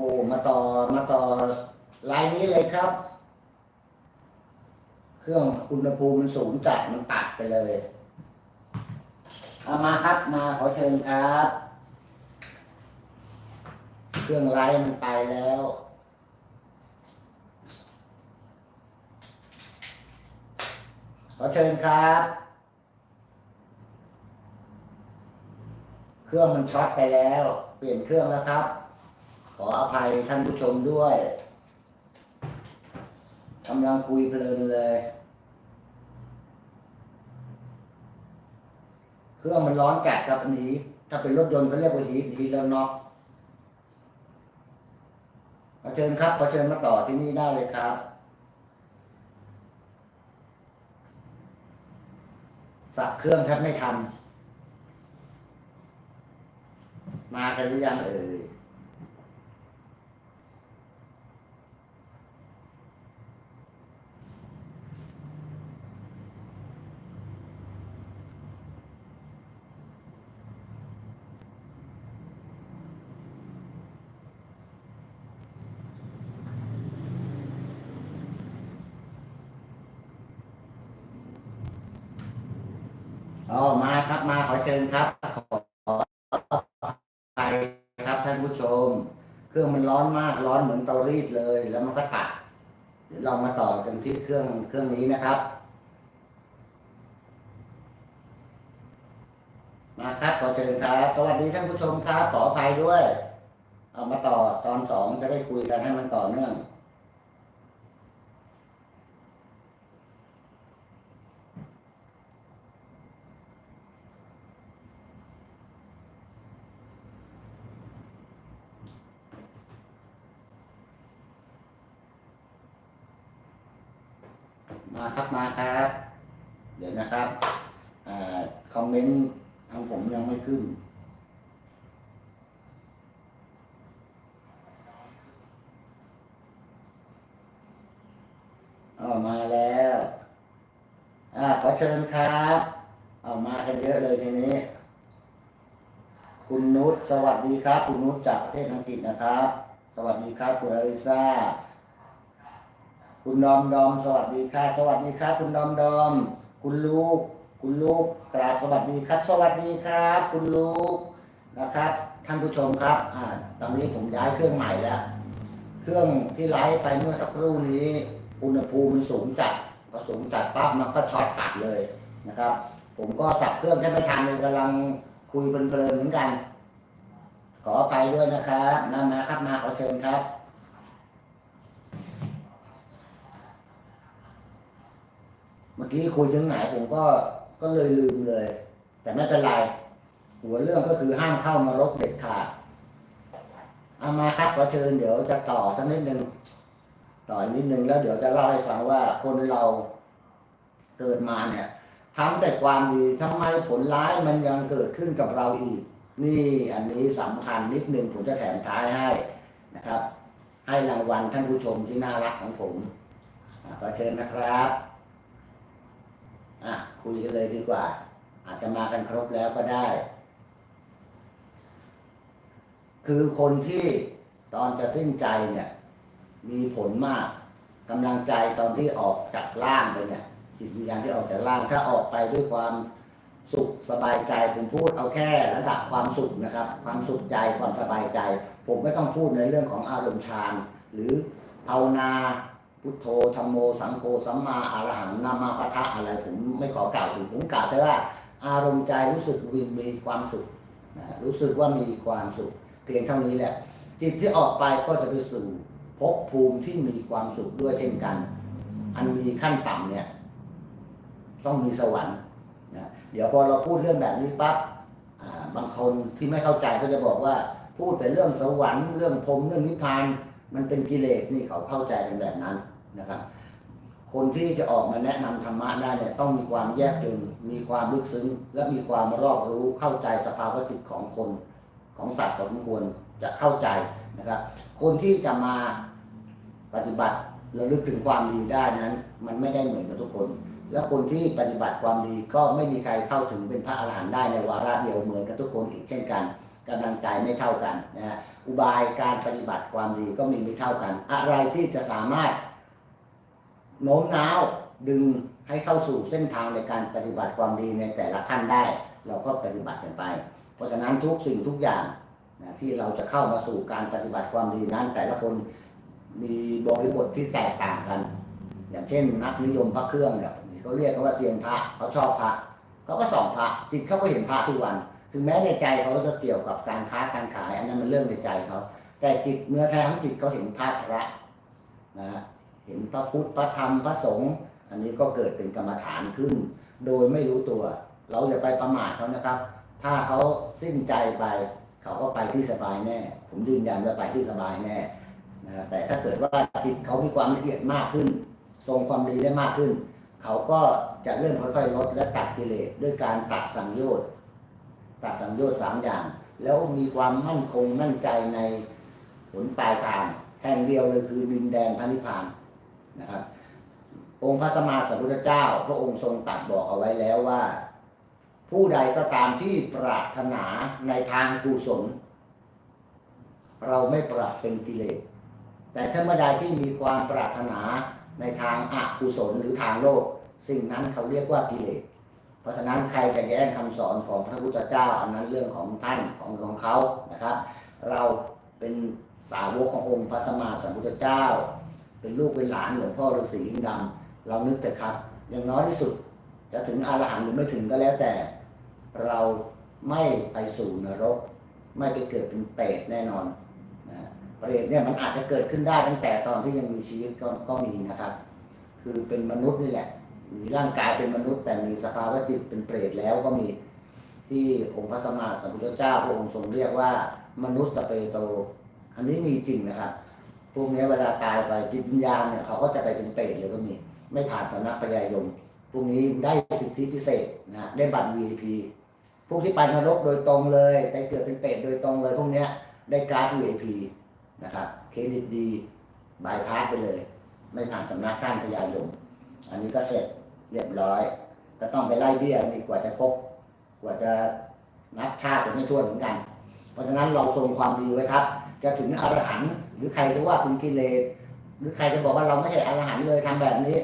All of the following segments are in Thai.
อ้มาต่อมาต่อลายนี้เลยครับ เครื่องอุณหภูมิมันสูงจัดมันตัดไปเลยเอามาครับมาขอเชิญครับ เครื่องไลท์มันไปแล้วขอเชิญครับ เครื่องมันช็อตไปแล้ว เปลี่ยนเครื่องแล้วครับ ออภัยท่านผู้ชมด้วยกำลังคุยเพลินเลย เครื่องมันร้อนจัดครับอันนี้ ถ้าเป็นรถยนต์เขาเรียกว่าฮีทฮีทแล้วน็อกขอเชิญครับขอเชิญมาต่อที่นี่ได้เลยครับสับเครื่องแทบไม่ทัน มากันหรือยังเอ่ย อ๋อมาครับมาขอเชิญครับ ขอไปครับท่านผู้ชม เครื่องมันร้อนมากร้อนเหมือนเตารีดเลย แล้วมันก็ตัดเดี๋ยวเรามาต่อกันที่เครื่องเครื่องนี้นะครับ มาครับขอเชิญครับ สวัสดีท่านผู้ชมครับขออภัยด้วย เอามาต่อตอนสองจะได้คุยกันให้มันต่อเนื่อง มาครับมาครับ เดี๋ยวนะครับอคอมเมนต์ทางผมยังไม่ขึ้น เอามาแล้ว อ่าขอเชิญครับ เอามากันเยอะเลยทีนี้ คุณนุชสวัสดีครับ คุณนุชจากประเทศอังกฤษนะครับ สวัสดีครับ คุณอลิซา คุณดอมดอมสวัสดีค่ะ สวัสดีครับ คุณดอมดอม คุณลูก คุณลูกกราบสวัสดีครับ สวัสดีครับ คุณลูกนะครับ ท่านผู้ชมครับอ่าตอนนี้ผมย้ายเครื่องใหม่แล้ว เครื่องที่ไลฟ์ไปเมื่อสักครู่นี้ อุณหภูมิมันสูงจัดพอสูงจัดปั๊บมันก็ช็อตตัดเลยนะครับ ผมก็สับเครื่องแทบไม่ทันเลยกำลังคุยเพลินๆเหมือนกัน ขออภัยด้วยนะครับมามาครับมาขอเชิญครับ มื่อกี้คุยถึงไหนผมก็ก็เลยลืมเลย แต่ไม่เป็นไร หัวเรื่องก็คือห้ามเข้านรกเด็ดขาดเอามาครับขอเชิญเดี๋ยวจะต่อสักนิดนึงต่ออีกนิดนึงแล้วเดี๋ยวจะเล่าให้ฟังว่าคนเราเกิดมาเนี่ยทำแต่ความดีทำไมผลร้ายมันยังเกิดขึ้นกับเราอีก นี่อันนี้สำคัญนิดนึงผมจะแถมท้ายให้นะครับ ให้รางวัลท่านผู้ชมที่น่ารักของผมขอเชิญนะครับ อะคุยกันเลยดีกว่า อาจจะมากันครบแล้วก็ได้ คือคนที่ตอนจะสิ้นใจเนี่ย มีผลมากกำลังใจตอนที่ออกจากร่างไปเนี่ยจิตวิญญาณที่ออกจากร่างถ้าออกไปด้วยความสุขสบายใจผมพูดเอาแค่ระดับความสุขนะครับ ความสุขใจความสบายใจ ผมไม่ต้องพูดในเรื่องของอารมณ์ฌานหรือภาวนา พุทโธธรรมโมสังโฆสัมมาอรหังนามาปะทะอะไร ผมไม่ขอกล่าวถึงผมกล่าวแต่ว่า อารมณ์ใจรู้สึกวินมีความสุขนะรู้สึกว่ามีความสุข เพียงเท่านี้แหละ จิตที่ออกไปก็จะไปสู่ภพภูมิที่มีความสุขด้วยเช่นกัน อันมีขั้นต่ำเนี่ย ต้องมีสวรรค์นะเดี๋ยวพอเราพูดเรื่องแบบนี้ปั๊บบางคนที่ไม่เข้าใจก็จะบอกว่า พูดแต่เรื่องสวรรค์เรื่องพรมเรื่องนิพพานมันเป็นกิเลสนี่เขาเข้าใจกันแบบนั้น นะครับ คนที่จะออกมาแนะนำธรรมะได้เนี่ยต้องมีความแยบยลมีความลึกซึ้ง และมีความรอบรู้เข้าใจสภาวะจิตของคนของสัตว์ของควรจะเข้าใจนะครับ คนที่จะมาปฏิบัติระลึกถึงความดีได้นั้น มันไม่ได้เหมือนกับทุกคน และคนที่ปฏิบัติความดีก็ไม่มีใครเข้าถึงเป็นพระอรหันต์ได้ในวาระเดียวเหมือนกับทุกคนอีกเช่นกันกำลังใจไม่เท่ากันนะฮะอุบายการปฏิบัติความดีก็มีไม่เท่ากัน อะไรที่จะสามารถ โน้มน้าวดึงให้เข้าสู่เส้นทางในการปฏิบัติความดีในแต่ละขั้นได้ เราก็ปฏิบัติกันไป เพราะฉะนั้นทุกสิ่งทุกอย่างนะที่เราจะเข้ามาสู่การปฏิบัติความดีนั้น แต่ละคนมีบริบทที่แตกต่างกัน อย่างเช่น นักนิยมพระเครื่องเนี่ยเขาเรียกว่าเซียนพระเขาชอบพระเขาก็ส่องพระจิตเขาก็เห็นพระทุกวัน ถึงแม้ในใจเขาจะเกี่ยวกับการค้าการขาย อันนั้นมันเรื่องในใจเขาแต่จิตเนื้อแท้ของจิตเขาเห็นพระพระนะฮะ ห็นพระพุทธพระธรรมพระสงฆ์อันนี้ก็เกิดเป็นกรรมฐานขึ้น โดยไม่รู้ตัว เราอย่าไปประมาทเขานะครับ ถ้าเขาสิ้นใจไป เขาก็ไปที่สบายแน่ ผมยืนยันว่าไปที่สบายแน่นะแต่ถ้าเกิดว่าจิตเขามีความละเอียดมากขึ้น ทรงความดีได้มากขึ้น เขาก็จะเริ่มค่อยๆลดและตัดกิเลสด้วยการตัดสังโยชน์ตัดสังโยชน์สามอย่าง แล้วมีความมั่นคงมั่นใจในผลปลายทางแห่งเดียวเลยคือดินแดนพระนิพพาน นะครับ องค์พระสมมาสัมพุทธเจ้า พระองค์ทรงตรัสบอกเอาไว้แล้วว่า ผู้ใดก็ตามที่ปรารถนาในทางกุศล เราไม่ปรับเป็นกิเลสแต่ถ้าเมื่อใดที่มีความปรารถนาในทางอกุศลหรือทางโลก สิ่งนั้นเขาเรียกว่ากิเลสเพราะฉะนั้นใครจะแย้งคำสอนของพระพุทธเจ้า อันนั้นเรื่องของท่านของของเขานะครับ เราเป็นสาวกขององค์พระสัมมาสัมพุทธเจ้า เป็นลูกเป็นหลานหลวงพ่อฤาษีดำเรานึกแต่ครับ อย่างน้อยที่สุดจะถึงอรหันต์หรือไม่ถึงก็แล้วแต่ เราไม่ไปสู่นรก ไม่ไปเกิดเป็นเปรตแน่นอนนะเปรตเนี่ยมันอาจจะเกิดขึ้นได้ตั้งแต่ตอนที่ยังมีชีวิตก็ก็มีนะครับ คือเป็นมนุษย์นี่แหละ มีร่างกายเป็นมนุษย์ แต่มีสภาวะจิตเป็นเปรตแล้วก็มีที่องค์พระสัมมาสัมพุทธเจ้าพระองค์ทรงเรียกว่า มนุษย์สเปโต อันนี้มีจริงนะครับ พวกนี้เวลาตายไปจิตวิญญาณเนี่ยเขาก็จะไปเป็นเปรตเลยก็มี ไม่ผ่านสำนักพยายม พวกนี้ได้สิทธิพิเศษนะได้บัตร VIP พวกที่ไปนรกโดยตรงเลยไปเกิดเป็นเปรตโดยตรงเลย พวกนี้ได้การ์ด VIP นะครับเครดิตดีบายพาสไปเลย ไม่ผ่านสำนักท่านพยายม อันนี้ก็เสร็จเรียบร้อยก็ต้องไปไล่เบี้ยนี่กว่าจะครบกว่าจะนับชาติจะไม่ทั่วเหมือนกัน เพราะฉะนั้นเราทรงความดีไว้ครับ จะถึงอรหันต์หรือใครจะว่าเป็นกิเลสหรือใครจะบอกว่าเราไม่ใช่อรหันต์เลยทำแบบนี้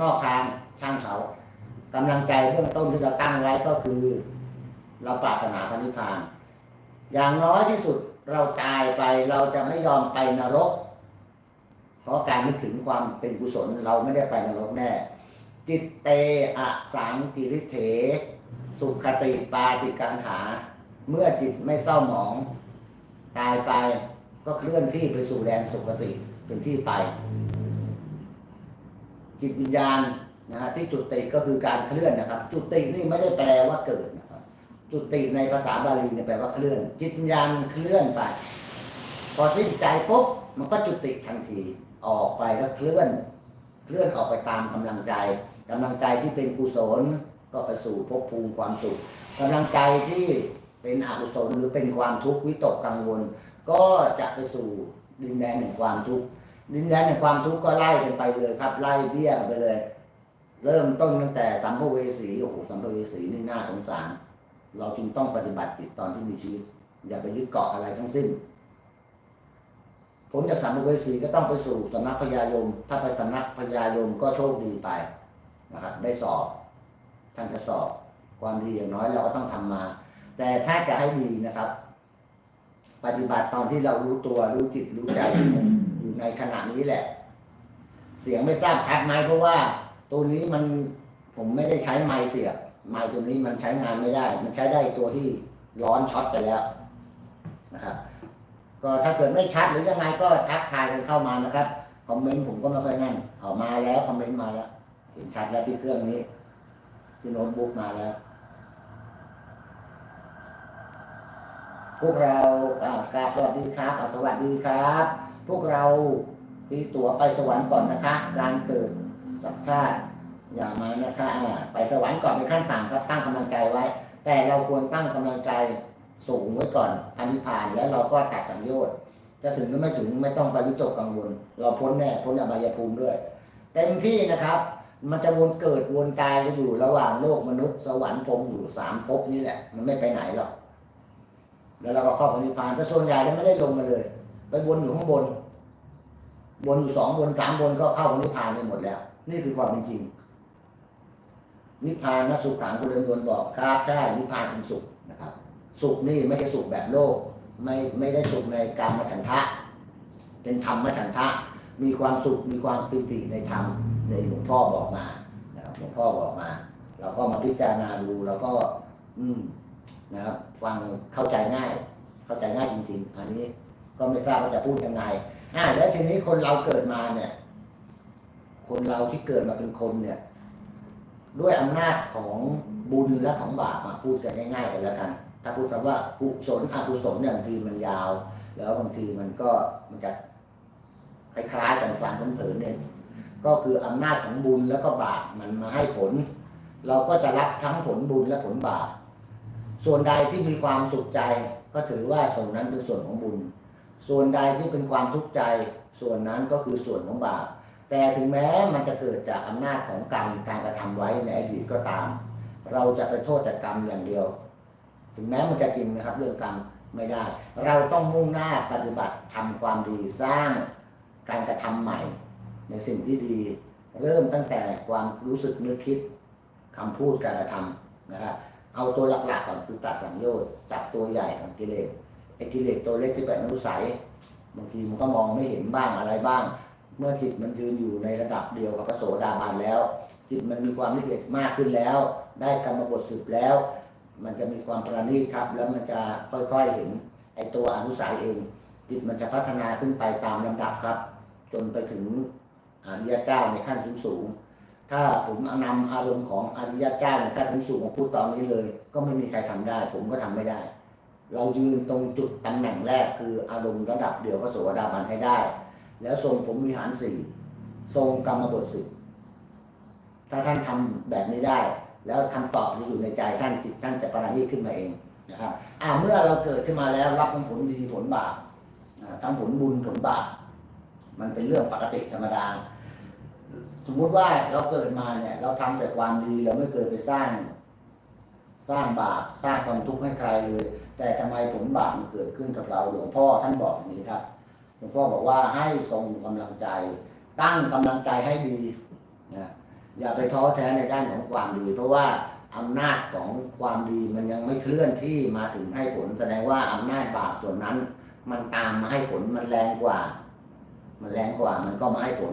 นอกทางช่างเขากำลังใจเบื้องต้นที่เราตั้งไว้ก็คือ เราปรารถนาพระนิพพาน อย่างน้อยที่สุดเราตายไปเราจะไม่ยอมไปนรก เพราะการนึกถึงความเป็นกุศลเราไม่ได้ไปนรกแน่ จิตเตอะสังกิริเถ สุขติปาติกังขา เมื่อจิตไม่เศร้าหมอง ตายไป ก็เคลื่อนที่ไปสู่แดนสุขติเป็นที่ไป จิตวิญญาณนะฮะที่จุติก็คือการเคลื่อนนะครับ จุตินี่ไม่ได้แปลว่าเกิดนะครับ จุติในภาษาบาลีเนี่ยแปลว่าเคลื่อน จิตวิญญาณเคลื่อนไป พอสิ้นใจปุ๊บมันก็จุติทันทีออกไปแล้วเคลื่อน เคลื่อนออกไปตามกำลังใจกำลังใจที่เป็นกุศลก็ไปสู่ภพภูมิความสุขกำลังใจที่เป็นอกุศลหรือเป็นความทุกข์วิตกกังวล ก็จะไปสู่ดินแดนแห่งความทุกข์ดินแดนแห่งความทุกข์ก็ไล่กันไปเลยครับ ไล่เบี้ยไปเลย เริ่มต้นตั้งแต่สัมภเวสีโอ้โหสัมภเวสีนี่น่าสงสาร เราจึงต้องปฏิบัติจิตตอนที่มีชีวิต อย่าไปยึดเกาะอะไรทั้งสิ้นผลจากสัมภเวสีก็ต้องไปสู่สำนักพญายม ถ้าไปสำนักพญายมก็โชคดีไปนะครับ ได้สอบท่านจะสอบความดีอย่างน้อยเราก็ต้องทำมา แต่ถ้าจะให้ดีนะครับ ปฏิบัติตอนที่เรารู้ตัวรู้จิตรู้ใจอยู่ในอยู่ในขณะนี้แหละ เสียงไม่ทราบชัดไหมเพราะว่า ตัวนี้มันผมไม่ได้ใช้ไม้เสียบไม้ตัวนี้มันใช้งานไม่ได้ มันใช้ได้ตัวที่ร้อนช็อตไปแล้วนะครับ ก็ถ้าเกิดไม่ชัดหรือยังไงก็ทักทายกันเข้ามานะครับคอมเมนต์ผมก็ไม่ค่อยนั่นออกมาแล้วคอมเมนต์มาแล้ว เห็นชัดแล้วที่เครื่องนี้ที่โน้ตบุ๊กมาแล้ว พวกเราอ่ากราบสวัสดีครับสวัสดีครับ พวกเราตีตั๋วไปสวรรค์ก่อนนะคะ การเกิดสักชาติอย่ามานะคะอ่าไปสวรรค์ก่อนเป็นขั้นต่างครับตั้งกำลังใจไว้ แต่เราควรตั้งกำลังใจสูงไว้ก่อนพันิพานแล้วเราก็ตัดสังโยชน์จะถึงหรือไม่ถึงไม่ต้องไปวิตกกังวล เราพ้นแน่พ้นอบายภูมิด้วย เต็มที่นะครับ มันจะวนเกิดวนตายจะอยู่ระหว่างโลกมนุษย์ สวรรค์พรมอยู่สามภพนี่แหละมันไม่ไปไหนหรอก แล้วเราก็เข้าปณิพานแต่ส่วนใหญ่แล้วไม่ได้ลงมาเลย ไปวนอยู่ข้างบนวนอยู่สองวนสามวนก็เข้าปณิพานไปหมดแล้ว นี่คือความเป็นจริง นิพพานนะสุขขังคุณเรือนวนบอกครับใช่นิพพานเป็นสุขนะครับ สุขนี่ไม่ใช่สุขแบบโลก ไม่ไม่ได้สุขในกรรมฉันทะ เป็นธรรมฉันทะ มีความสุขมีความปิติในธรรมในหลวงพ่อบอกมานะครับหลวงพ่อบอกมา เราก็มาพิจารณาดูแล้วก็ อืม นะครับ ฟังเข้าใจง่าย เข้าใจง่ายจริง ๆ อันนี้ก็ไม่ทราบว่าจะพูดยังไงอ่าแล้วทีนี้คนเราเกิดมาเนี่ย คนเราที่เกิดมาเป็นคนเนี่ย ด้วยอำนาจของบุญและของบาปมาพูดกันง่ายๆกันแล้วกัน ถ้าพูดคำว่ากุศลอกุศลเนี่ยบางทีมันยาว แล้วบางทีมันก็มันจะคล้ายๆกันฟังเผินๆเนี่ยก็คืออำนาจของบุญแล้วก็บาปมันมาให้ผล เราก็จะรับทั้งผลบุญและผลบาป ส่วนใดที่มีความสุขใจก็ถือว่าส่วนนั้นเป็นส่วนของบุญ ส่วนใดที่เป็นความทุกข์ใจ ส่วนนั้นก็คือส่วนของบาป แต่ถึงแม้มันจะเกิดจากอำนาจของกรรมการกระทำไว้ในอดีตก็ตาม เราจะไปโทษแต่กรรมอย่างเดียว ถึงแม้มันจะจริงนะครับเรื่องกรรมไม่ได้ เราต้องมุ่งหน้าปฏิบัติทำความดีสร้างการกระทำใหม่ ในสิ่งที่ดี เริ่มตั้งแต่ความรู้สึกนึกคิดคำพูดการกระทำนะครับ เอาตัวหลักๆก่อนคือตัดสัญญชน์จับตัวใหญ่ของกิเลสไอ้กิเลสตัวเล็กที่เป็นอนุสัยบางทีมันก็มองไม่เห็นบ้างอะไรบ้าง เมื่อจิตมันยืนอยู่ในระดับเดียวกับพระโสดาบันแล้ว จิตมันมีความละเอียดมากขึ้นแล้ว ได้กรรมบทสืบแล้ว มันจะมีความประณีตครับ แล้วมันจะค่อยๆเห็นไอ้ตัวอนุสัยเอง จิตมันจะพัฒนาขึ้นไปตามลำดับครับ จนไปถึงอริยเจ้าในขั้นสูงสูง ถ้าผมนำอารมณ์ของอริยเจ้าในขั้นสูงสูงมาพูดตอนนี้เลย ก็ไม่มีใครทำได้ ผมก็ทำไม่ได้ เรายืนตรงจุดตำแหน่งแรกคืออารมณ์ระดับเดียวพระโสดาบันให้ได้ แล้วทรงผมวิหารสี่ทรงกรรมบทสิบถ้าท่านทำแบบนี้ได้ แล้วคำตอบจะอยู่ในใจท่านจิตท่านจะประณีตขึ้นมาเองนะครับอ่าเมื่อเราเกิดขึ้นมาแล้วรับผลดีผลบาปทั้งผลบุญผลบาปมันเป็นเรื่องปกติธรรมดา สมมุติว่าเราเกิดมาเนี่ย เราทำแต่ความดีเราไม่เคยไปสร้าง สร้างบาปสร้างความทุกข์ให้ใครเลย แต่ทำไมผลบาปมันเกิดขึ้นกับเราหลวงพ่อท่านบอกอย่างนี้ครับหลวงพ่อบอกว่าให้ทรงกำลังใจ ตั้งกำลังใจให้ดีนะอย่าไปท้อแท้ในด้านของความดี เพราะว่าอำนาจของความดีมันยังไม่เคลื่อนที่มาถึงให้ผลแสดงว่าอำนาจบาปส่วนนั้น มันตามมาให้ผลมันแรงกว่า มันแรงกว่ามันก็มาให้ผล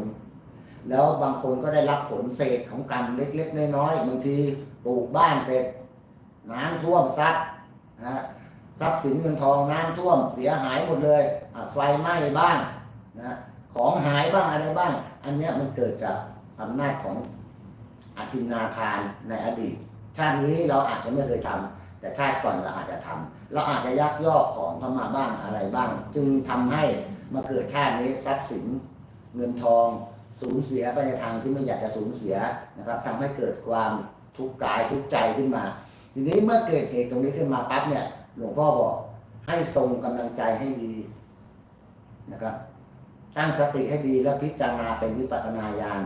แล้วบางคนก็ได้รับผลเศษของกรรมเล็กๆ น้อยๆบางทีปลูกบ้านเสร็จ น้ำท่วมซัดนะทรัพย์สินเงินทองน้ำท่วมเสียหายหมดเลยไฟไหม้บ้านนะของหายบ้างอะไรบ้าง อันนี้มันเกิดจากอำนาจของอธินาทานในอดีต ชาตินี้เราอาจจะไม่เคยทำแต่ชาติก่อนเราอาจจะทำเราอาจจะยักยอกของเข้ามาบ้างอะไรบ้าง จึงทำให้มาเกิดชาตินี้ทรัพย์สินเงินทอง สูญเสียไปในทางที่ไม่อยากจะสูญเสียนะครับทำให้เกิดความทุกข์กายทุกข์ใจขึ้นมา ทีนี้เมื่อเกิดเหตุตรงนี้ขึ้นมาปั๊บเนี่ยหลวงพ่อบอกให้ทรงกำลังใจให้ดีนะครับตั้งสติให้ดีแล้วพิจารณาเป็นวิปัสสนาญาณ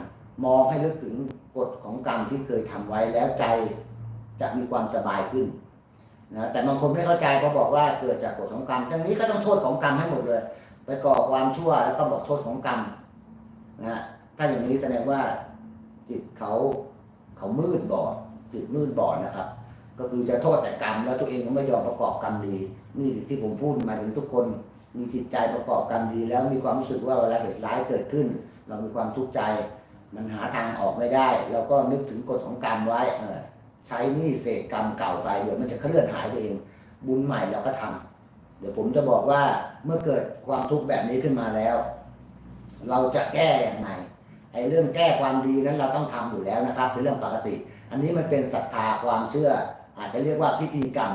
มองให้ลึกถึงกฎของกรรมที่เคยทำไว้แล้วใจจะมีความสบายขึ้นนะแต่บางคนไม่เข้าใจพอบอกว่าเกิดจากกฎของกรรมทั้งนี้ก็ต้องโทษของกรรมให้หมดเลย ไปก่อความชั่วแล้วก็บอกโทษของกรรมนะ ถ้าอย่างนี้แสดงว่าจิตเขาเขามืดบอด จิตมืดบอดนะครับ ก็คือจะโทษแต่กรรม แล้วตัวเองก็ไม่ยอมประกอบกรรมดีนี่ที่ผมพูดมาถึงทุกคน มีจิตใจประกอบกรรมดี แล้วมีความรู้สึกว่าเวลาเหตุร้ายเกิดขึ้น เรามีความทุกข์ใจมันหาทางออกไม่ได้เราก็นึกถึงกฎของกรรมไว้เออใช้นี่เศษกรรมเก่าไปเดี๋ยวมันจะเคลื่อนหายไปเอง บุญใหม่เราก็ทำเดี๋ยวผมจะบอกว่าเมื่อเกิดความทุกข์แบบนี้ขึ้นมาแล้ว เราจะแก้อย่างไร ไอ้เรื่องแก้ความดีนั้นเราต้องทำอยู่แล้วนะครับ เป็นเรื่องปกติ อันนี้มันเป็นศรัทธาความเชื่อ อาจจะเรียกว่าพิธีกรรม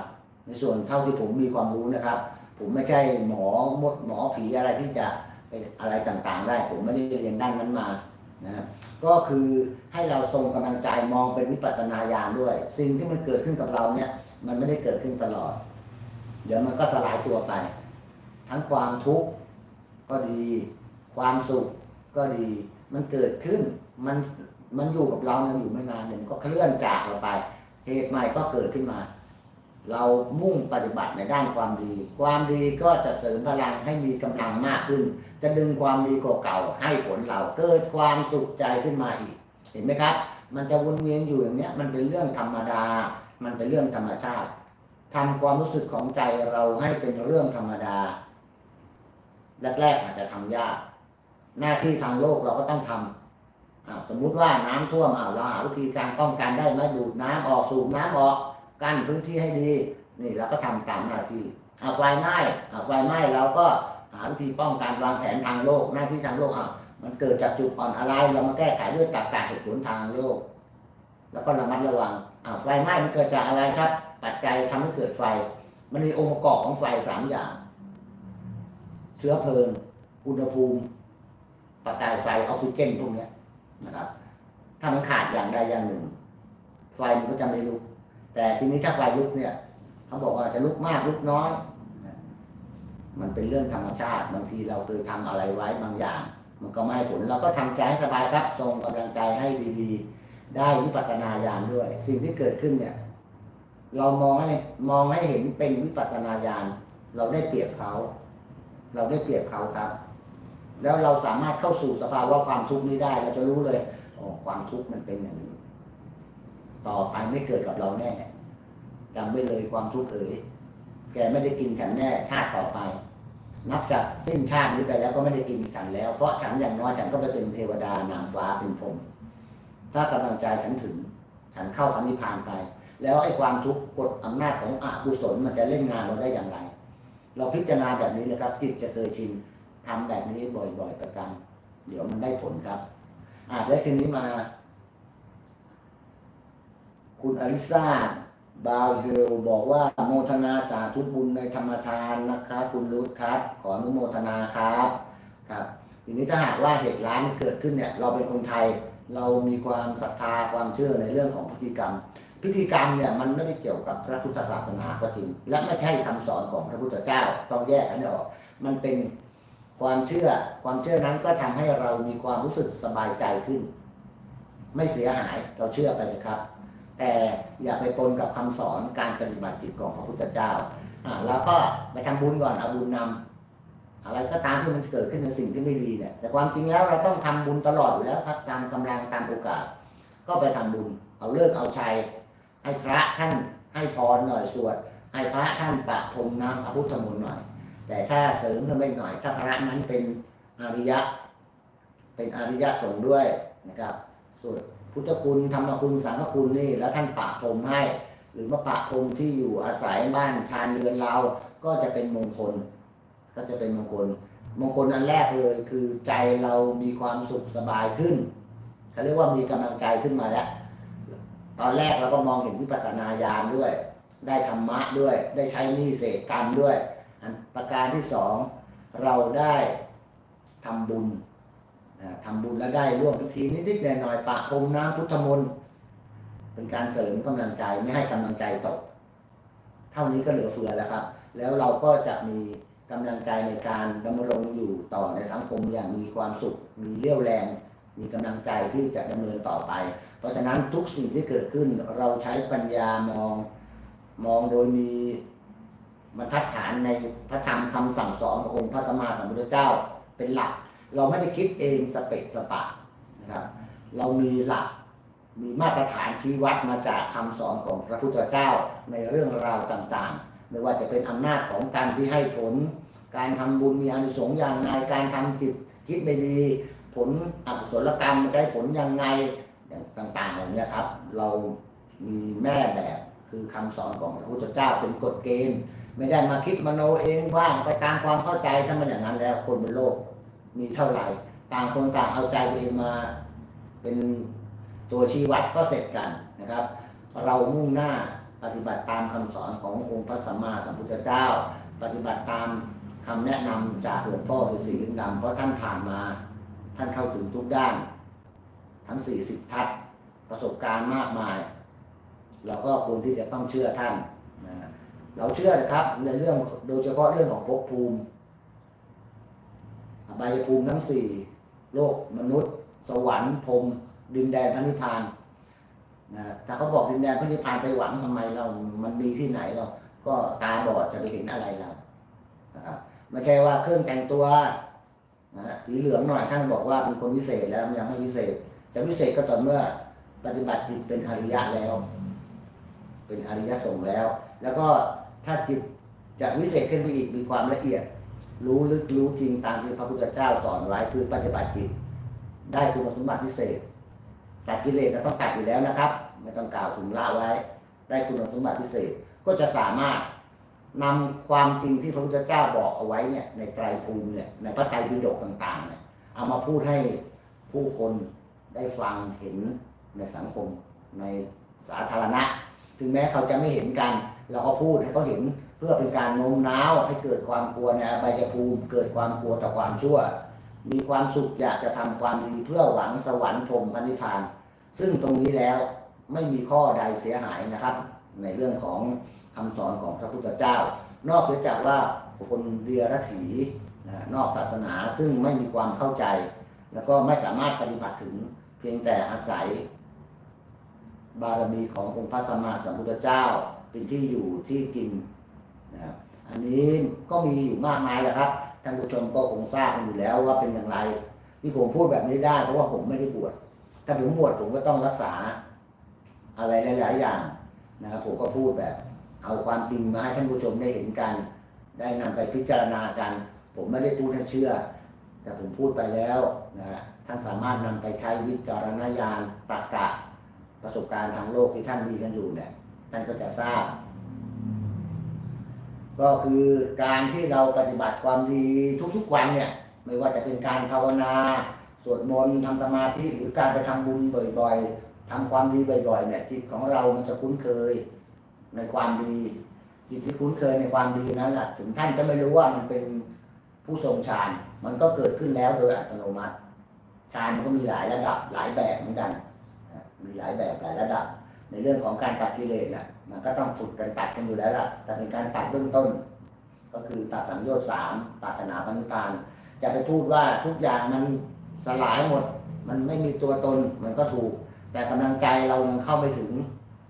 ในส่วนเท่าที่ผมมีความรู้นะครับ ผมไม่ใช่หมอมดหมอผีอะไรที่จะอะไรต่างๆ ได้ ผมไม่ได้เรียนด้านนั้นมานะครับก็คือให้เราทรงกำลังใจมองเป็นวิปัสสนาญาณด้วย สิ่งที่มันเกิดขึ้นกับเราเนี่ยมันไม่ได้เกิดขึ้นตลอด เดี๋ยวมันก็สลายตัวไป ทั้งความทุกข์ก็ดี ความสุขก็ดี มันเกิดขึ้น มันมันอยู่กับเราเนี่ยอยู่ไม่นานเดี๋ยมันก็เคลื่อนจากเราไป เหตุใหม่ก็เกิดขึ้นมา เรามุ่งปฏิบัติในด้านความดี ความดีก็จะเสริมพลังให้มีกำลังมากขึ้น จะดึงความดีเก่าๆให้ผลเราเกิดความสุขใจขึ้นมาอีก เห็นไหมครับ มันจะวนเวียนอยู่อย่างเนี้ยมันเป็นเรื่องธรรมดา มันเป็นเรื่องธรรมชาติทำความรู้สึกของใจเราให้เป็นเรื่องธรรมดา แรกๆอาจจะทำยาก หน้าที่ทางโลกเราก็ต้องทำอ่าสมมุติว่าน้ำท่วมอ่าเราหาวิธีการป้องกันได้ไหมดูดน้ำออกสูบน้ำออกกั้นพื้นที่ให้ดีนี่เราก็ทำตามหน้าที่อ่าไฟไหม้อ่าไฟไหม้เราก็หาวิธีป้องกันวางแผนทางโลกหน้าที่ทางโลกอ่ามันเกิดจากจุดอ่อนอะไร เรามาแก้ไขด้วยตรรกะเหตุผลทางโลก แล้วก็ระมัดระวังอ่าไฟไหม้มันเกิดจากอะไรครับ ปัจจัยทำให้เกิดไฟ มันมีองค์ประกอบของไฟสามอย่าง เชื้อเพลิง อุณหภูมิ ประกายไฟออกซิเจนพวกนี้นะครับ ถ้ามันขาดอย่างใดอย่างหนึ่ง ไฟมันก็จะไม่ลุก แต่ทีนี้ถ้าไฟลุกเนี่ยเขาบอกว่าจะลุกมากลุกน้อย มันเป็นเรื่องธรรมชาติ บางทีเราเคยทำอะไรไว้บางอย่าง มันก็ไม่ให้ผลเราก็ทำใจให้สบายครับส่งกำลังใจให้ดีๆ ได้วิปัสสนาญาณด้วย สิ่งที่เกิดขึ้นเนี่ย เรามองให้มองให้เห็นเป็นวิปัสสนาญาณเราได้เปรียบเขา เราได้เปรียบเขาครับ แล้วเราสามารถเข้าสู่สภาวะความทุกข์นี้ได้ เราจะรู้เลยโอ้ความทุกข์มันเป็นอย่างนี้ ต่อไปไม่เกิดกับเราแน่จำไว้เลยความทุกข์เอ๋ยแกไม่ได้กินฉันแน่ชาติต่อไป นับจากสิ้นชาตินี้ไปแล้วก็ไม่ได้กินฉันแล้ว เพราะฉันอย่างน้อยฉันก็ไปเป็นเทวดานางฟ้าเป็นพรหมถ้ากำลังใจฉันถึง ฉันเข้าพระนิพานไป แล้วไอ้ความทุกข์กดอำนาจของอกุศลมันจะเล่นงานเราได้อย่างไร เราพิจารณาแบบนี้เลยครับ จิตจะเคยชิน ทำแบบนี้บ่อยๆประจำเดี๋ยวมันได้ผลครับ อ่าแล้วทีนี้มา คุณอลิซาบาวเฮลบอกว่าโมทนาสาธุบุญในธรรมทานนะครับคุณรุทครับ ขออนุโมทนาครับครับทีนี้ถ้าหากว่าเหตุร้ายมันเกิดขึ้นเนี่ย เราเป็นคนไทยเรามีความศรัทธาความเชื่อในเรื่องของพิธีกรรม พิธีกรรมเนี่ยมันไม่ได้เกี่ยวกับพระพุทธศาสนาก็จริง และไม่ใช่คำสอนของพระพุทธเจ้าต้องแยกกันให้ออก มันเป็น ความเชื่อความเชื่อนั้นก็ทำให้เรามีความรู้สึกสบายใจขึ้น ไม่เสียหายเราเชื่อไปนะครับ แต่อย่าไปปนกับคำสอนการปฏิบัติจิตของพระพุทธเจ้าอ่าแล้วก็ไปทำบุญก่อนเอาบุญนำอะไรก็ตามที่มันเกิดขึ้นในสิ่งที่ไม่ดีเนี่ยแต่ความจริงแล้วเราต้องทำบุญตลอดอยู่แล้วครับตามกำลังตามโอกาส ก็ไปทำบุญเอาเลิกเอาชัยให้พระท่านให้พรหน่อยสวดให้พระท่านประพรมน้ำพระพุทธมนต์หน่อย แต่ถ้าเสริมขึ้นไปหน่อยถ้าพระนั้นเป็นอริยะ เป็นอริยะสงฆ์ด้วยนะครับส่วดพุทธคุณธรรมคุณสังฆคุณนี่แล้วท่านปะพรมให้ หรือมาปะพรมที่อยู่อาศัยบ้านชานเรือนเราก็จะเป็นมงคล ก็จะเป็นมงคล มงคลอันแรกเลยคือใจเรามีความสุขสบายขึ้นเขาเรียกว่ามีกำลังใจขึ้นมาแล้วตอนแรกเราก็มองเห็นวิปัสสนาญาณด้วย ได้ธรรมะด้วย ได้ใช้หนี่เศษกรรมด้วย ประการที่สองเราได้ทำบุญนะทำบุญแล้วได้ร่วมพิธีนิดๆหน่อยๆปะพรมน้ำพุทธมนต์เป็นการเสริมกำลังใจไม่ให้กำลังใจตก เท่านี้ก็เหลือเฟือแล้วครับ แล้วเราก็จะมีกำลังใจในการดำรงอยู่ต่อในสังคมอย่างมีความสุข มีเรี่ยวแรง มีกำลังใจที่จะดำเนินต่อไป เพราะฉะนั้นทุกสิ่งที่เกิดขึ้นเราใช้ปัญญามองมองโดยมี บรรทัดฐานในพระธรรมคำสั่งสอนขององค์พระสัมมาสัมพุทธเจ้าเป็นหลัก เราไม่ได้คิดเองสเปะสปะนะครับเรามีหลักมีมาตรฐานชี้วัดมาจากคำสอนของพระพุทธเจ้าในเรื่องราวต่างๆ ไม่ว่าจะเป็นอำนาจของการที่ให้ผล การทำบุญมีอานิสงส์อย่างไรการทำจิตคิดไม่ดี ผลอกุศลกรรมจะให้ผลยังไงอย่างต่างๆเหล่านี้ครับ เรามีแม่แบบคือคำสอนของพระพุทธเจ้าเป็นกฎเกณฑ์ ไม่ได้มาคิดมโนเองว่างไปตามความเข้าใจถ้ามันอย่างนั้นแล้ว คนบนโลก มีเท่าไหร่ ต่างคนต่างเอาใจตัวเองมา เป็นตัวชี้วัดก็เสร็จกันนะครับ เรามุ่งหน้าปฏิบัติตามคำสอนขององค์พระสัมมาสัมพุทธเจ้า ปฏิบัติตามคำแนะนำจากหลวงพ่อคือสีลิงดำเพราะท่านผ่านมา ท่านเข้าถึงทุกด้าน ทั้ง 40 ทัศประสบการณ์มากมาย เราก็ควรที่จะต้องเชื่อท่าน เราเชื่อนะครับในเรื่องโดยเฉพาะเรื่องของภพภูมิอบายภูมิทั้งสี่โลกมนุษย์ สวรรค์พรมดินแดนพระนิพพานนะถ้าเขาบอกดินแดนพระนิพพานไปหวังทำไมเรา มันมีที่ไหนเราก็ตาบอดจะไปเห็นอะไรเรานะครับไม่ใช่ว่าเครื่องแต่งตัวนะสีเหลืองหน่อยท่านบอกว่าเป็นคนพิเศษแล้วมันยังไม่พิเศษ จะพิเศษก็ต่อเมื่อปฏิบัติจิตเป็นอริยะแล้ว เป็นอริยสงฆ์แล้ว แล้วก็ ถ้าจิตจะวิเศษขึ้นไปอีกมีความละเอียด รู้ลึกรู้จริงตามที่พระพุทธเจ้าสอนไว้คือปฏิบัติจิต ได้คุณสมบัติพิเศษตัดกิเลสเราต้องตัดอยู่แล้วนะครับ ไม่ต้องกล่าวถึงละไว้ ได้คุณสมบัติพิเศษก็จะสามารถนำความจริงที่พระพุทธเจ้าบอกเอาไว้เนี่ยในไตรภูมิเนี่ยในพระไตรปิฎกต่างๆเนี่ยเอามาพูดให้ผู้คนได้ฟังเห็นในสังคมในสาธารณะ ถึงแม้เขาจะไม่เห็นกัน เราก็พูดให้เขาเห็นเพื่อเป็นการโน้มน้าวให้เกิดความกลัวในอบายภูมิ เกิดความกลัวต่อความชั่ว มีความสุขอยากจะทำความดีเพื่อหวังสวรรค์พรมพันธิพาน ซึ่งตรงนี้แล้วไม่มีข้อใดเสียหายนะครับ ในเรื่องของคำสอนของพระพุทธเจ้า นอกเสียจากว่าคนเดียรถีนะนอกศาสนาซึ่งไม่มีความเข้าใจ แล้วก็ไม่สามารถปฏิบัติถึงเพียงแต่อาศัย บารมีขององค์พระสัมมาสัมพุทธเจ้า เป็นที่อยู่ที่กินนะครับอันนี้ก็มีอยู่มากมายแหละครับท่านผู้ชมก็คงทราบกันอยู่แล้วว่าเป็นอย่างไร ที่ผมพูดแบบนี้ได้เพราะว่าผมไม่ได้บวชถ้าผมบวชผมก็ต้องรักษาอะไรหลาย ๆ อย่างนะครับผมก็พูดแบบ เอาความจริงมาให้ท่านผู้ชมได้เห็นกัน ได้นำไปพิจารณากัน ผมไม่ได้พูดให้เชื่อ แต่ผมพูดไปแล้วนะท่านสามารถนำไปใช้วิจารณญาณตรรกะ ประสบการณ์ทางโลกที่ท่านมีกันอยู่เนี่ยท่านก็จะทราบ ก็คือการที่เราปฏิบัติความดีทุกๆวันเนี่ย ไม่ว่าจะเป็นการภาวนา สวดมนต์ทำสมาธิหรือการไปทำบุญบ่อยๆทำความดีบ่อยๆเนี่ยจิตของเรามันจะคุ้นเคยในความดีจิตที่คุ้นเคยในความดีนั้นแหละถึงท่านจะไม่รู้ว่ามันเป็นผู้ทรงฌานมันก็เกิดขึ้นแล้วโดยอัตโนมัติฌานมันก็มีหลายระดับหลายแบบเหมือนกัน มีหลายแบบหลายระดับ ในเรื่องของการตัดกิเลสน่ะ มันก็ต้องฝึกกันตัดกันอยู่แล้วล่ะ แต่เป็นการตัดเบื้องต้น ก็คือตัดสังโยชน์สามปรารถนาปณิพาน จะไปพูดว่าทุกอย่างมันสลายหมด มันไม่มีตัวตนมันก็ถูก แต่กำลังใจเรายังเข้าไม่ถึง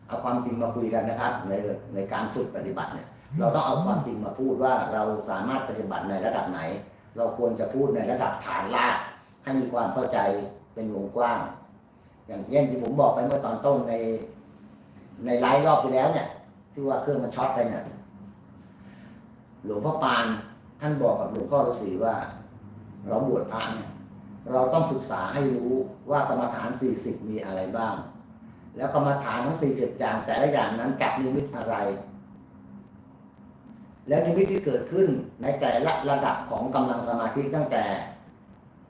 เอาความจริงมาคุยกันนะครับ ในในการฝึกปฏิบัติเนี่ย เราต้องเอาความจริงมาพูดว่าเราสามารถปฏิบัติในระดับไหน เราควรจะพูดในระดับฐานรากให้มีความเข้าใจเป็นวงกว้าง อย่างเช่นที่ผมบอกไปเมื่อตอนต้นใน ในไลฟ์รอบที่แล้วเนี่ยที่ว่าเครื่องมันช็อตไปเนี่ยหลวงพ่อปานท่านบอกกับหลวงพ่อฤาษีว่า เราบวชพระเนี่ย เราต้องศึกษาให้รู้ว่ากรรมฐาน40มีอะไรบ้าง แล้วกรรมฐานทั้ง40อย่างแต่ละอย่างนั้นจับนิมิตอะไร แล้วนิมิตที่เกิดขึ้นในแต่ละระดับของกำลังสมาธิตั้งแต่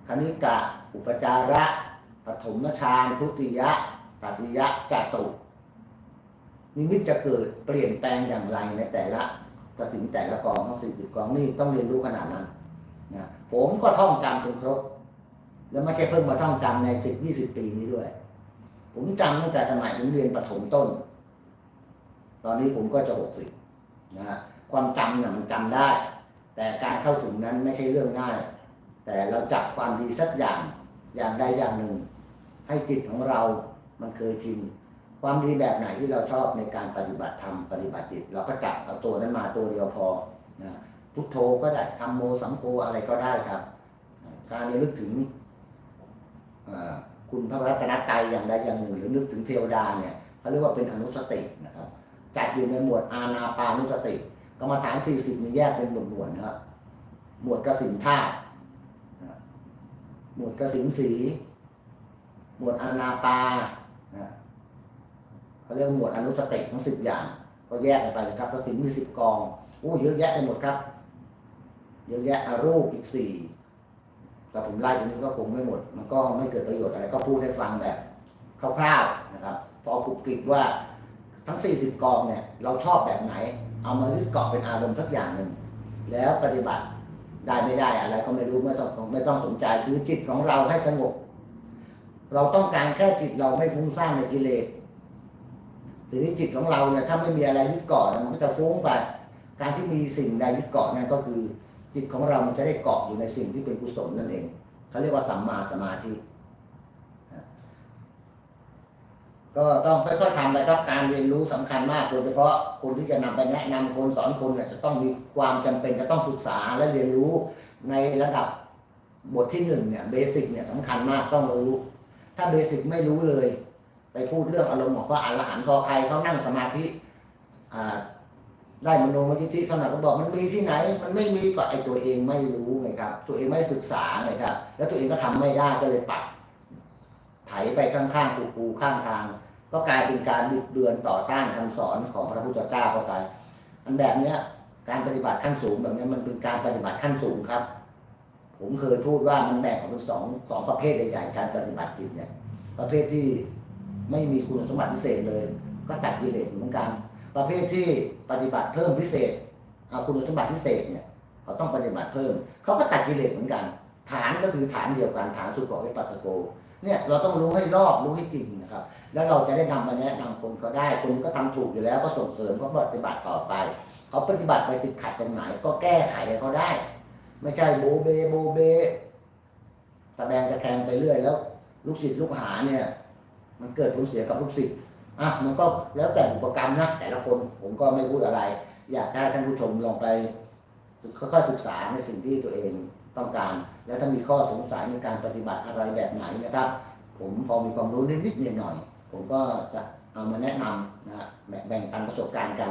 คณิกะ อุปจาระ ปฐมฌานทุติยะตติยะจตุนิมิตจะเกิดเปลี่ยนแปลงอย่างไรในแต่ละกสินแต่ละกองทั้งสี่สิบกองนี่ต้องเรียนรู้ขนาดนั้นนะผมก็ท่องจำจนครบ แล้วไม่ใช่เพิ่งมาท่องจำในสิบยี่สิบปีนี้ด้วย ผมจำตั้งแต่สมัยผมเรียนประถมต้น ตอนนี้ผมก็จะหกสิบนะฮะความจำเนี่ยมันจำได้ แต่การเข้าถึงนั้นไม่ใช่เรื่องง่าย แต่เราจับความดีสักอย่างอย่างใดอย่างหนึ่ง ให้จิตของเรามันเคยชินความดีแบบไหนที่เราชอบในการปฏิบัติธรรมปฏิบัติจิต เราก็จับเอาตัวนั้นมาตัวเดียวพอนะพุทโธก็ได้ทำโมสังโฆอะไรก็ได้ครับ การระลึกถึงคุณพระรัตนตรัยอย่างใดอย่างหนึ่ง หรือนึกถึงเทวดาเนี่ยเขาเรียกว่าเป็นอนุสตินะครับ จัดอยู่ในหมวดอาณาปานุสติกรรมฐาน40มีแยกเป็นหมวดหมวดนะครับหมวดกสินธาตุหมวดกสินสี วดอาณาปาเขาเรียกหมวดอนุสติทั้งสิบอย่าง ก็แยกกันไปนะครับกสินมีสิบกองโอ้เยอะแยะไปหมดครับเยอะแยะอรูปอีกสี่แต่ผมไล่ตรงนี้ก็คงไม่หมด มันก็ไม่เกิดประโยชน์อะไรก็พูดให้ฟังแบบคร่าวๆนะครับพอปลุกกริกว่าทั้ง 40 กองเนี่ยเราชอบแบบไหน เอามายึดเกาะเป็นอารมณ์สักอย่างหนึ่ง แล้วปฏิบัติได้ไม่ได้อะไรก็ไม่รู้ไม่ต้องไม่ต้องสนใจคือจิตของเราให้สงบ เราต้องการแค่จิตเราไม่ฟุ้งซ่านในกิเลสทีนี้จิตของเราเนี่ยถ้าไม่มีอะไรยึดเกาะมันก็จะฟุ้งไป การที่มีสิ่งใดยึดเกาะนั่นก็คือ จิตของเรามันจะได้เกาะอยู่ในสิ่งที่เป็นกุศลนั่นเองเขาเรียกว่าสัมมาสมาธิก็ต้องค่อยๆทำไปครับการเรียนรู้สำคัญมากโดยเฉพาะคนที่จะนำไปแนะนำคนสอนคนเนี่ยจะต้องมีความจำเป็นจะต้องศึกษาและเรียนรู้ในระดับบทที่หนึ่งเนี่ยเบสิกเนี่ยสำคัญมากต้องรู้ ถ้าเบสิกไม่รู้เลย ไปพูดเรื่องอารมณ์ของพระอรหันต์พอใครเขานั่งสมาธิได้มโนมยิทธิขนาดก็บอกมันมีที่ไหน มันไม่มีก็ไอตัวเองไม่รู้ไงครับ ตัวเองไม่ศึกษาไงครับ แล้วตัวเองก็ทำไม่ได้ก็เลยปักไถไปข้างๆคูๆข้างทาง ก็กลายเป็นการบิดเบือนต่อต้านคำสอนของพระพุทธเจ้าเข้าไป อันแบบเนี้ยการปฏิบัติขั้นสูงแบบเนี้ยมันเป็นการปฏิบัติขั้นสูงครับ ผมเคยพูดว่ามันแบ่งออกเป็นสองสองประเภทใหญ่ๆการปฏิบัติจิตเนี่ย ประเภทที่ไม่มีคุณสมบัติพิเศษเลย ก็ตัดกิเลสเหมือนกัน ประเภทที่ปฏิบัติเพิ่มพิเศษเอาคุณสมบัติพิเศษเนี่ยเขาต้องปฏิบัติเพิ่มเขาก็ตัดกิเลสเหมือนกัน ฐานก็คือฐานเดียวกันฐานสุขวิปัสสโกเนี่ยเราต้องรู้ให้รอบรู้ให้จริงนะครับ แล้วเราจะได้นำมาแนะนำคนก็ได้ คนที่ก็ทำถูกอยู่แล้วก็ส่งเสริมเขาปฏิบัติต่อไป เขาปฏิบัติไปติดขัดตรงไหนก็แก้ไขให้เขาได้ ไม่ใช่โบเบโบเบตะแบงตะแคงไปเรื่อยแล้ว ลูกศิษย์ลูกหาเนี่ย มันเกิดผลเสียกับลูกศิษย์อะมันก็แล้วแต่อุปกรรมนะแต่ละคนผมก็ไม่พูดอะไร อยากให้ท่านผู้ชมลองไปค่อยๆศึกษาในสิ่งที่ตัวเองต้องการ แล้วถ้ามีข้อสงสัยในการปฏิบัติอะไรแบบไหนนะครับ ผมพอมีความรู้นิดๆหน่อยๆผมก็จะเอามาแนะนำนะแบ่งปันประสบการณ์กัน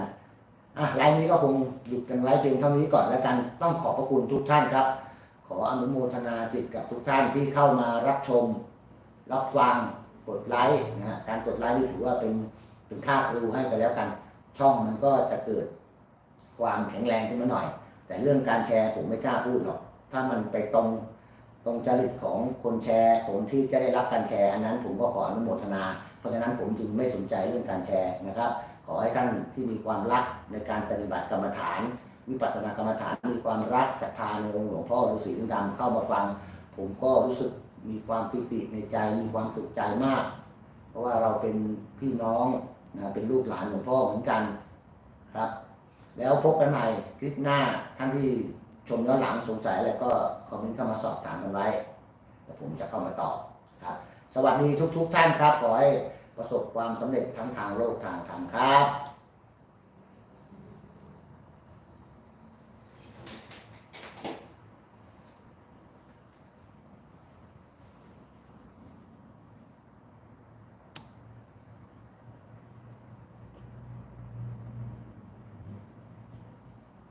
อะไลน์นี้ก็คงหยุดกันไว้เพียงเท่านี้ก่อนแล้วกันต้องขอบพระคุณทุกท่านครับ ขออนุโมทนาจิตกับทุกท่านที่เข้ามารับชม รับฟังกดไลค์นะฮะการกดไลค์นี่ถือว่าเป็นเป็นค่าครูให้กันแล้วกัน ช่องมันก็จะเกิดความแข็งแรงขึ้นมาหน่อย แต่เรื่องการแชร์ผมไม่กล้าพูดหรอกถ้ามันไปตรง ตรงจริตของคนแชร์คนที่จะได้รับการแชร์ อันนั้นผมก็ขออนุโมทนา เพราะฉะนั้นผมจึงไม่สนใจเรื่องการแชร์นะครับ ขอให้ท่านที่มีความรักในการปฏิบัติกรรมฐาน วิปัสสนากรรมฐานมีความรักศรัทธาในองค์หลวงพ่อฤาษีลิงดำเข้ามาฟัง ผมก็รู้สึกมีความปิติในใจมีความสุขใจมาก เพราะว่าเราเป็นพี่น้องนะเป็นลูกหลานหลวงพ่อเหมือนกันครับ แล้วพบกันใหม่คลิปหน้าท่านที่ชมย้อนหลังสงสัยอะไรก็ อมเมนต์เข้ามาสอบถามกันไว้แล้วผมจะเข้ามาตอบครับ สวัสดีทุกๆท่านครับ ขอให้ประสบความสำเร็จทั้งทางโลกทางธรรมครับ